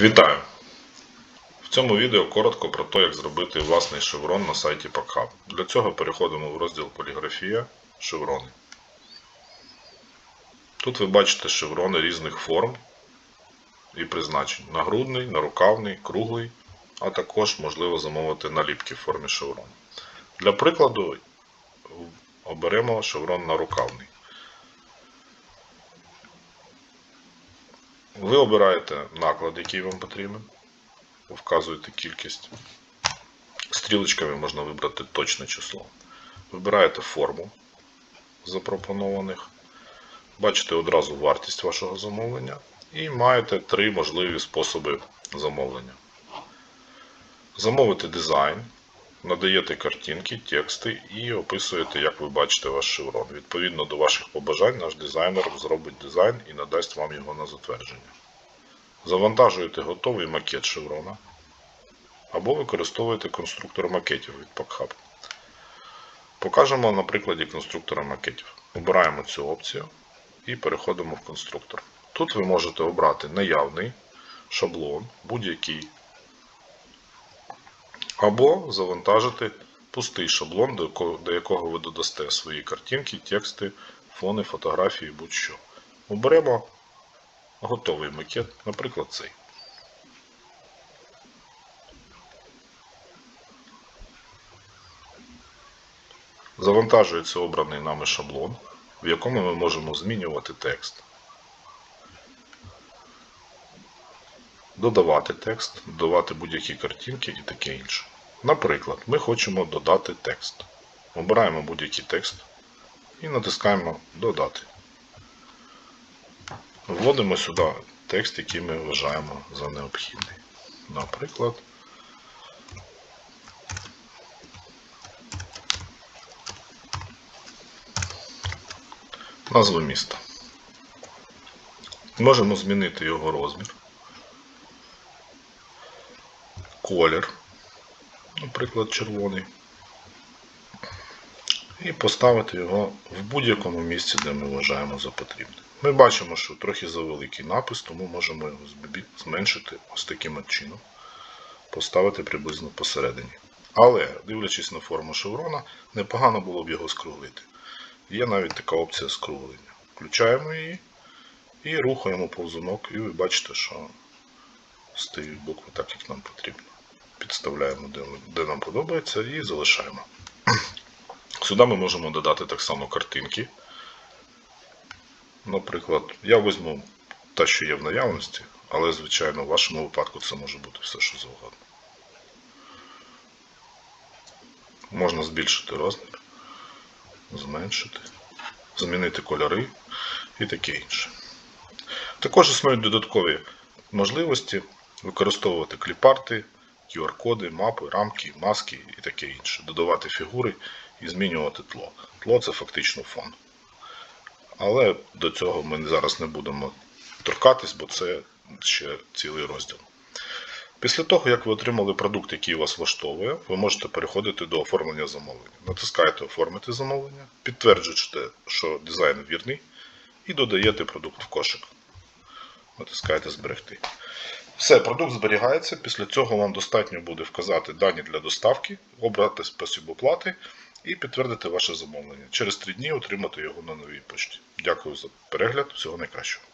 Вітаю! В цьому відео коротко про те, як зробити власний шеврон на сайті PackHub. Для цього переходимо в розділ Поліграфія Шеврони. Тут ви бачите шеврони різних форм і призначень: нагрудний, нарукавний, круглий, а також можливо замовити наліпки в формі шеврону. Для прикладу оберемо шеврон нарукавний. Ви обираєте наклад, який вам потрібен, вказуєте кількість. Стрілочками можна вибрати точне число. Вибираєте форму запропонованих, бачите одразу вартість вашого замовлення і маєте три можливі способи замовлення. Замовити дизайн, надаєте картинки, тексти і описуєте, як ви бачите ваш шеврон. Відповідно до ваших побажань, наш дизайнер зробить дизайн і надасть вам його на затвердження. Завантажуєте готовий макет шеврона або використовуєте конструктор макетів від PackHub. Покажемо на прикладі конструктора макетів. Обираємо цю опцію і переходимо в конструктор. Тут ви можете обрати наявний шаблон, будь-який, або завантажити пустий шаблон, до якого, ви додасте свої картинки, тексти, фони, фотографії, будь-що. Оберемо готовий макет, наприклад, цей. Завантажується обраний нами шаблон, в якому ми можемо змінювати текст. Додавати текст, додавати будь-які картинки і таке інше. Наприклад, ми хочемо додати текст. Обираємо будь-який текст і натискаємо Додати. Вводимо сюди текст, який ми вважаємо за необхідний. Наприклад, назва міста. Можемо змінити його розмір, колір, наприклад, червоний, і поставити його в будь-якому місці, де ми вважаємо за потрібне. Ми бачимо, що трохи завеликий напис, тому можемо його зменшити ось таким от чином, поставити приблизно посередині. Але, дивлячись на форму шеврона, непогано було б його скруглити. Є навіть така опція скруглення. Включаємо її і рухаємо повзунок, і ви бачите, що стають букви так, як нам потрібно. Підставляємо, де, нам подобається, і залишаємо. Сюди ми можемо додати так само картинки. Наприклад, я візьму те, що є в наявності, але, звичайно, в вашому випадку це може бути все, що завгодно. Можна збільшити розмір, зменшити, змінити кольори і таке інше. Також існують додаткові можливості використовувати кліпарти, QR-коди, мапи, рамки, маски і таке інше, додавати фігури і змінювати тло. Тло це фактично фон. Але до цього ми зараз не будемо торкатись, бо це ще цілий розділ. Після того, як ви отримали продукт, який вас влаштовує, ви можете переходити до оформлення замовлення. Натискаєте Оформити замовлення, підтверджуєте, що дизайн вірний, і додаєте продукт в кошик. Натискаєте Зберегти. Все, продукт зберігається. Після цього вам достатньо буде вказати дані для доставки, обрати спосіб оплати і підтвердити ваше замовлення. Через 3 дні отримати його на новій почті. Дякую за перегляд. Всього найкращого.